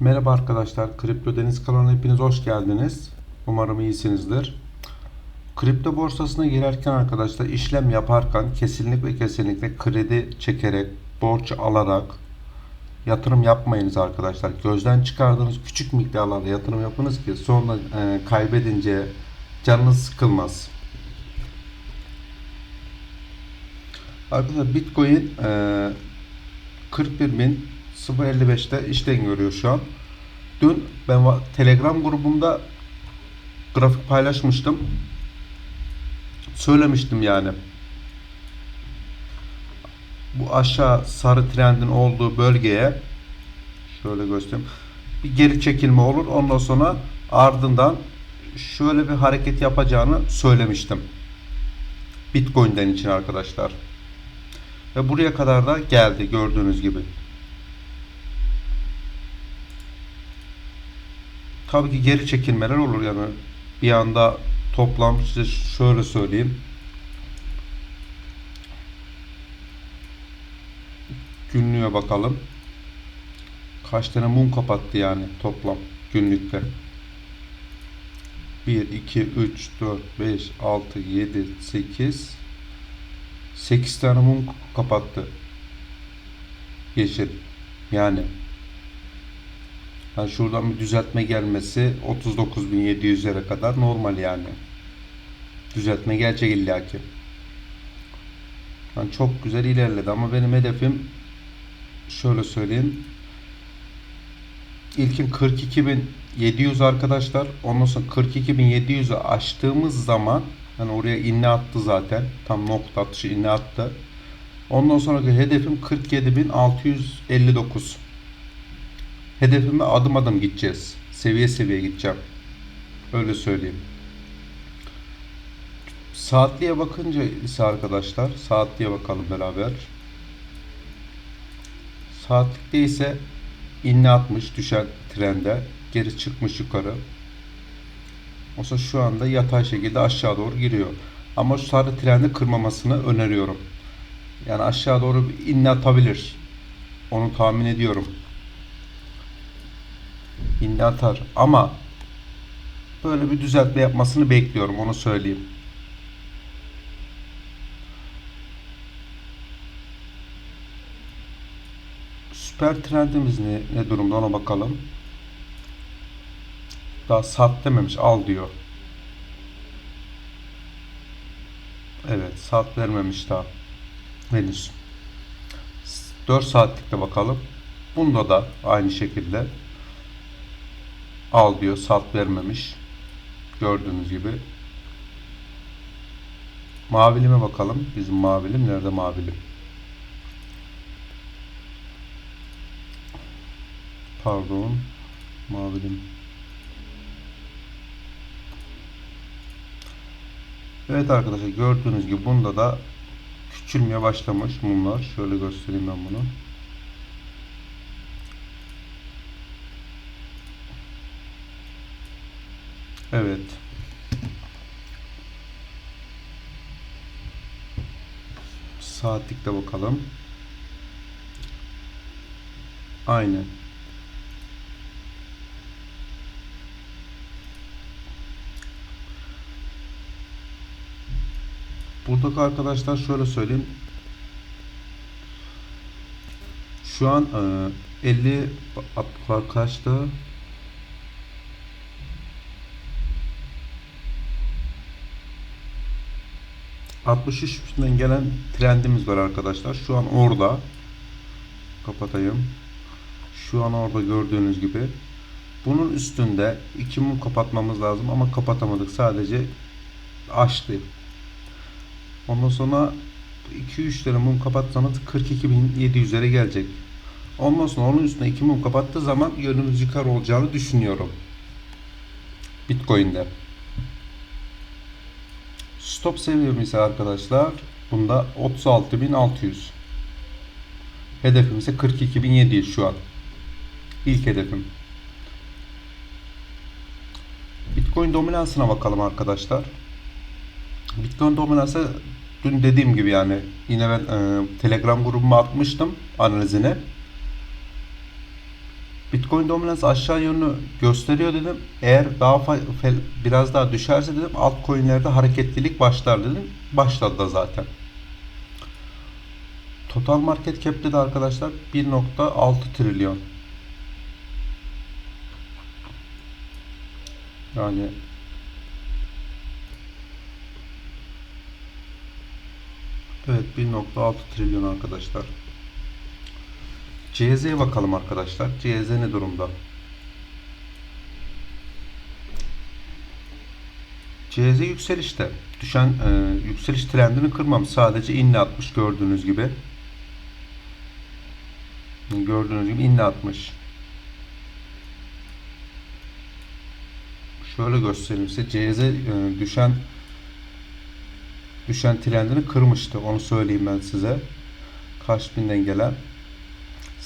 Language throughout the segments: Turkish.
Merhaba arkadaşlar, Kripto Deniz kanalına hepiniz hoş geldiniz. Umarım iyisinizdir. Kripto borsasına girerken arkadaşlar işlem yaparken kesinlikle kesinlikle kredi çekerek, borç alarak yatırım yapmayınız arkadaşlar. Gözden çıkardığınız küçük miktarlarda yatırım yapınız ki sonra e, kaybedince canınız sıkılmaz. Arkadaşlar Bitcoin e, 41.055'te işlem görüyor şu an. Dün ben Telegram grubumda grafik paylaşmıştım. Söylemiştim yani. Bu aşağı sarı trendin olduğu bölgeye şöyle göstereyim. Bir geri çekilme olur. Ondan sonra ardından şöyle bir hareket yapacağını söylemiştim. Bitcoin'den için arkadaşlar. Ve buraya kadar da geldi gördüğünüz gibi. Tabii ki geri çekilmeler olur yani bir anda toplam size şöyle söyleyeyim. Günlüğe bakalım. Kaç tane mum kapattı yani toplam günlükte. 1, 2, 3, 4, 5, 6, 7, 8, 8 tane mum kapattı. Yeşil. Yani. Yani şuradan bir düzeltme gelmesi 39.700'lere kadar normal yani. Düzeltme gelecek illaki. Yani çok güzel ilerledi ama benim hedefim şöyle söyleyeyim. İlkin 42.700 arkadaşlar. Ondan sonra 42.700'ü aştığımız zaman hani oraya inne attı zaten. Tam nokta atışı inne attı. Ondan sonraki hedefim 47.659. Hedefime adım adım gideceğiz. Seviye seviye gideceğim. Öyle söyleyeyim. Saatliğe bakınca ise arkadaşlar saatliğe bakalım beraber. Saatlikte ise inne atmış düşen trende geri çıkmış yukarı. Olsa şu anda yatay şekilde aşağı doğru giriyor. Ama şu sarı trendi kırmamasını öneriyorum. Yani aşağı doğru inne atabilir. Onu tahmin ediyorum. İnne atar ama böyle bir düzeltme yapmasını bekliyorum onu söyleyeyim. Süper trendimiz ne, ne durumda ona bakalım. Daha sat dememiş al diyor. Evet saat vermemiş daha. Henüz. 4 saatlikte bakalım. Bunda da aynı şekilde al diyor sat vermemiş. Gördüğünüz gibi. Mavilime bakalım. Bizim mavilim nerede mavilim? Pardon. Mavilim. Evet arkadaşlar gördüğünüz gibi bunda da küçülmeye başlamış mumlar. Şöyle göstereyim ben bunu. Evet. Saatlikte bakalım. Aynen. Buradaki arkadaşlar şöyle söyleyeyim. Şu an e, 50 at- kaçta? ...63'ünden gelen trendimiz var arkadaşlar. Şu an orada. Kapatayım. Şu an orada gördüğünüz gibi. Bunun üstünde iki mum kapatmamız lazım ama kapatamadık. Sadece açtı. Ondan sonra 2-3 tane mum kapatsanız 42.700'lere gelecek. Ondan sonra onun üstüne 2 mum kapattığı zaman yönümüz yukarı olacağını düşünüyorum. Bitcoin'de. Stop seviyem arkadaşlar bunda 36.600. Hedefim ise 42.700 şu an. İlk hedefim. Bitcoin dominansına bakalım arkadaşlar. Bitcoin dominansı dün dediğim gibi yani yine ben e, Telegram grubuma atmıştım analizini. Bitcoin dominans aşağı yönlü gösteriyor dedim. Eğer daha biraz daha düşerse dedim altcoin'lerde hareketlilik başlar dedim. Başladı da zaten. Total market cap'te de arkadaşlar 1.6 trilyon. Yani Evet 1.6 trilyon arkadaşlar. CZ'ye bakalım arkadaşlar. CZ ne durumda? CZ yükselişte. Düşen e, yükseliş trendini kırmamış. Sadece inle atmış gördüğünüz gibi. Gördüğünüz gibi inle atmış. Şöyle göstereyim size. CZ e, düşen düşen trendini kırmıştı. Onu söyleyeyim ben size. Kaç binden gelen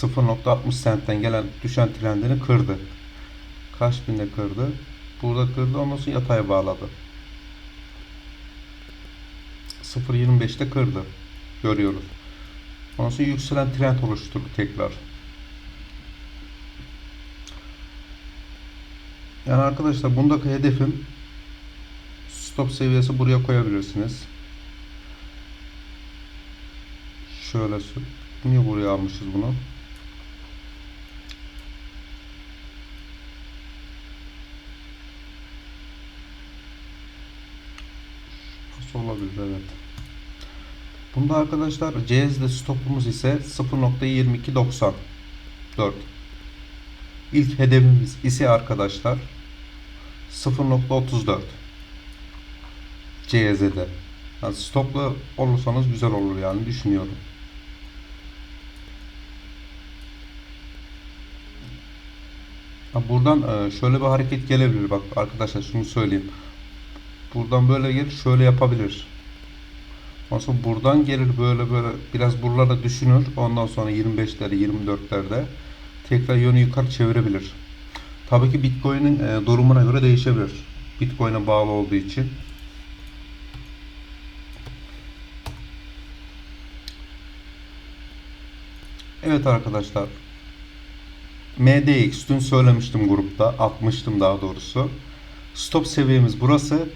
0.60 centten gelen düşen trendini kırdı. Kaç binde kırdı? Burada kırdı. Ondan sonra yataya bağladı. 0.25'te kırdı. Görüyoruz. Ondan sonra yükselen trend oluşturdu tekrar. Yani arkadaşlar bundaki hedefim stop seviyesi buraya koyabilirsiniz. Şöyle niye buraya almışız bunu? Olabilir evet. Bunda arkadaşlar CS'de stopumuz ise 0.2294. İlk hedefimiz ise arkadaşlar 0.34 CZ'de. Yani stoplu olursanız güzel olur yani düşünüyorum. Buradan e, şöyle bir hareket gelebilir. Bak arkadaşlar şunu söyleyeyim. Buradan böyle gelir şöyle yapabilir. Ondan sonra buradan gelir böyle böyle biraz buralarda düşünür. Ondan sonra 25'lere 24'lerde tekrar yönü yukarı çevirebilir. Tabii ki Bitcoin'in e, durumuna göre değişebilir. Bitcoin'e bağlı olduğu için. Evet arkadaşlar. MDX dün söylemiştim grupta. Atmıştım daha doğrusu. Stop seviyemiz burası.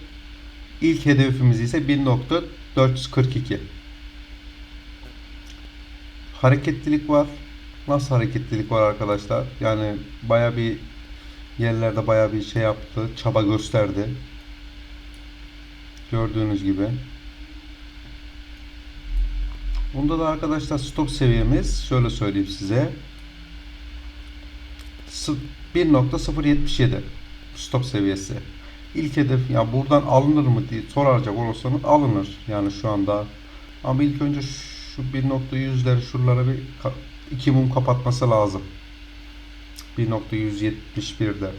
İlk hedefimiz ise 1.442. Hareketlilik var. Nasıl hareketlilik var arkadaşlar? Yani baya bir yerlerde baya bir şey yaptı. Çaba gösterdi. Gördüğünüz gibi. Bunda da arkadaşlar stop seviyemiz şöyle söyleyeyim size. Sı- 1.077 stop seviyesi. İlk hedef ya buradan alınır mı diye soracak olursanız alınır yani şu anda. Ama ilk önce şu 1.100'leri şuralara bir iki mum kapatması lazım. 1.171'de.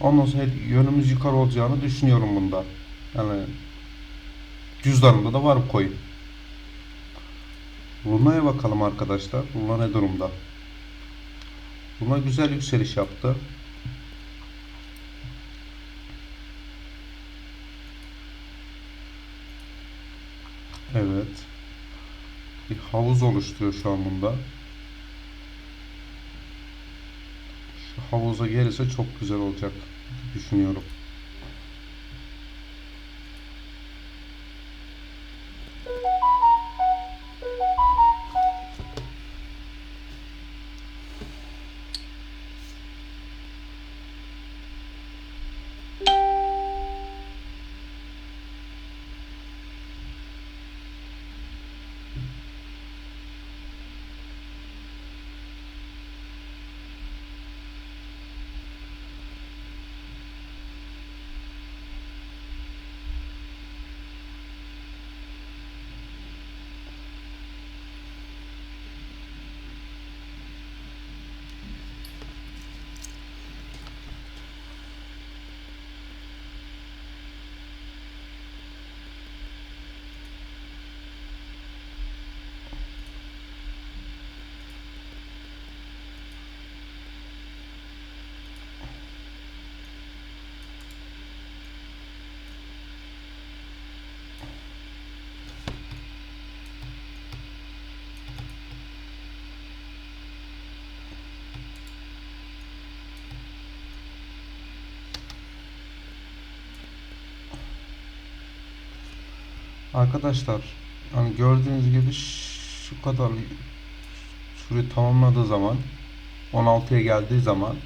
Ondan sonra yönümüz yukarı olacağını düşünüyorum bunda. Yani cüzdanımda da var coin. Luna'ya bakalım arkadaşlar. Luna ne durumda? Luna güzel yükseliş yaptı. Evet. Bir havuz oluşturuyor şu an bunda. Şu havuza gelirse çok güzel olacak düşünüyorum. Arkadaşlar hani gördüğünüz gibi şu kadar şurayı tamamladığı zaman 16'ya geldiği zaman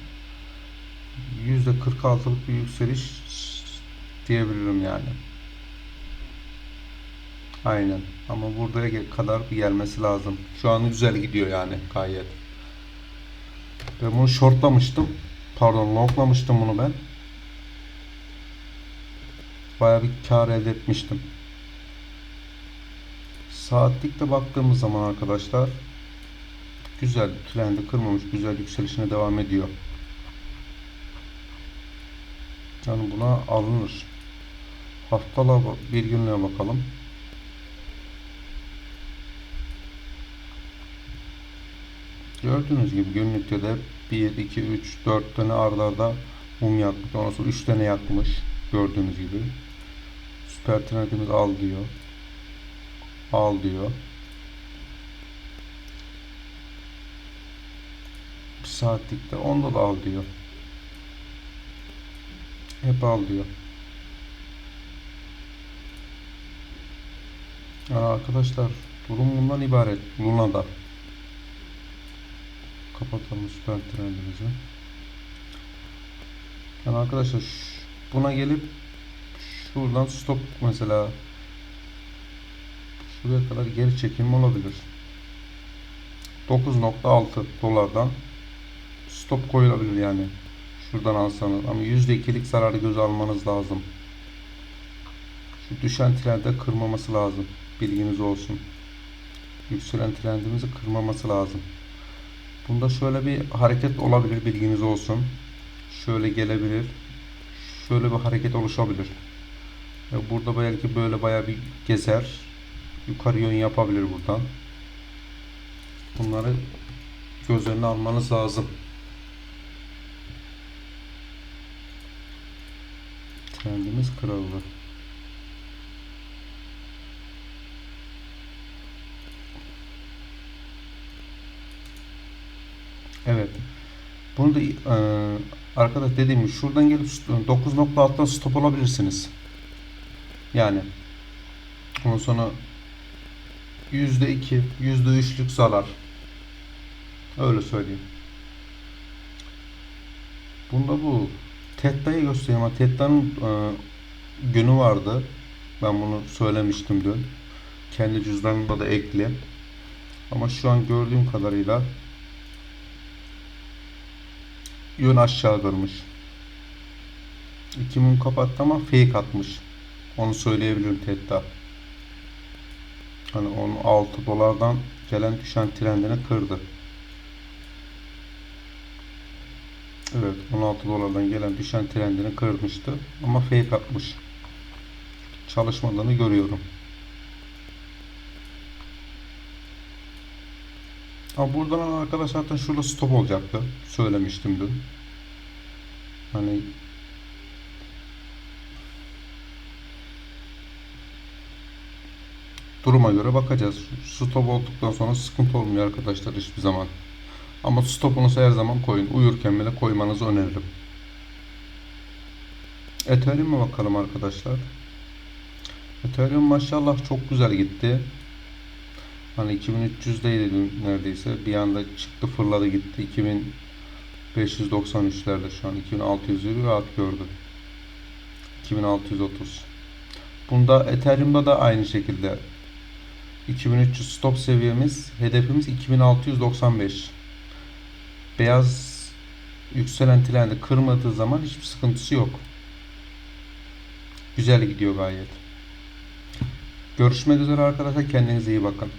%46'lık bir yükseliş diyebilirim yani. Aynen. Ama buraya kadar bir gelmesi lazım. Şu an güzel gidiyor yani gayet. Ben bunu shortlamıştım. Pardon longlamıştım bunu ben. Baya bir kar elde etmiştim. Saatlikte baktığımız zaman arkadaşlar güzel trendi kırmamış güzel yükselişine devam ediyor. Yani buna alınır. Haftalığa bak- bir günlüğe bakalım. Gördüğünüz gibi günlükte de 1, 2, 3, 4 tane arda arda mum yakmış. Ondan sonra 3 tane yakmış. Gördüğünüz gibi. Süper trendimiz al diyor. Al diyor. Bir saatlikte onda da al diyor. Hep al diyor. Yani arkadaşlar durum bundan ibaret. Luna'da. Kapatalım süper trendimizi. Yani arkadaşlar buna gelip şuradan stop mesela şuraya kadar geri çekilme olabilir. 9.6 dolardan stop koyulabilir yani. Şuradan alsanız ama %2'lik zararı göze almanız lazım. Şu düşen trende kırmaması lazım. Bilginiz olsun. Yükselen trendimizi kırmaması lazım. Bunda şöyle bir hareket olabilir bilginiz olsun. Şöyle gelebilir. Şöyle bir hareket oluşabilir. Burada belki böyle baya bir gezer. Yukarı yön yapabilir buradan. Bunları göz önüne almanız lazım. Trendimiz kırıldı. Evet. Bunu da e, arkadaş dediğim gibi şuradan gelip 9.6'dan stop olabilirsiniz. Yani ondan sonra %2, %3'lük zarar. Öyle söyleyeyim. Bunda bu Tetta'yı göstereyim Tetta'nın e, günü vardı. Ben bunu söylemiştim dün. Kendi cüzdanımda da ekli. Ama şu an gördüğüm kadarıyla yön aşağı kırmış. 2000 kapattı ama fake atmış. Onu söyleyebilirim Tetta. Hani 16 dolardan gelen düşen trendini kırdı. Evet 16 dolardan gelen düşen trendini kırmıştı. Ama fake atmış. Çalışmadığını görüyorum. Ama buradan arkadaş zaten şurada stop olacaktı. Söylemiştim dün. Hani duruma göre bakacağız. Stop olduktan sonra sıkıntı olmuyor arkadaşlar hiçbir zaman. Ama stopunuzu her zaman koyun. Uyurken bile koymanızı öneririm. Ethereum'a bakalım arkadaşlar. Ethereum maşallah çok güzel gitti. Hani 2300'deydi dün neredeyse. Bir anda çıktı fırladı gitti. 2593'lerde şu an. 2600'ü rahat gördü. 2630. Bunda Ethereum'da da aynı şekilde 2300 stop seviyemiz, hedefimiz 2695. Beyaz yükselen trendi kırmadığı zaman hiçbir sıkıntısı yok. Güzel gidiyor gayet. Görüşmek üzere arkadaşlar. Kendinize iyi bakın.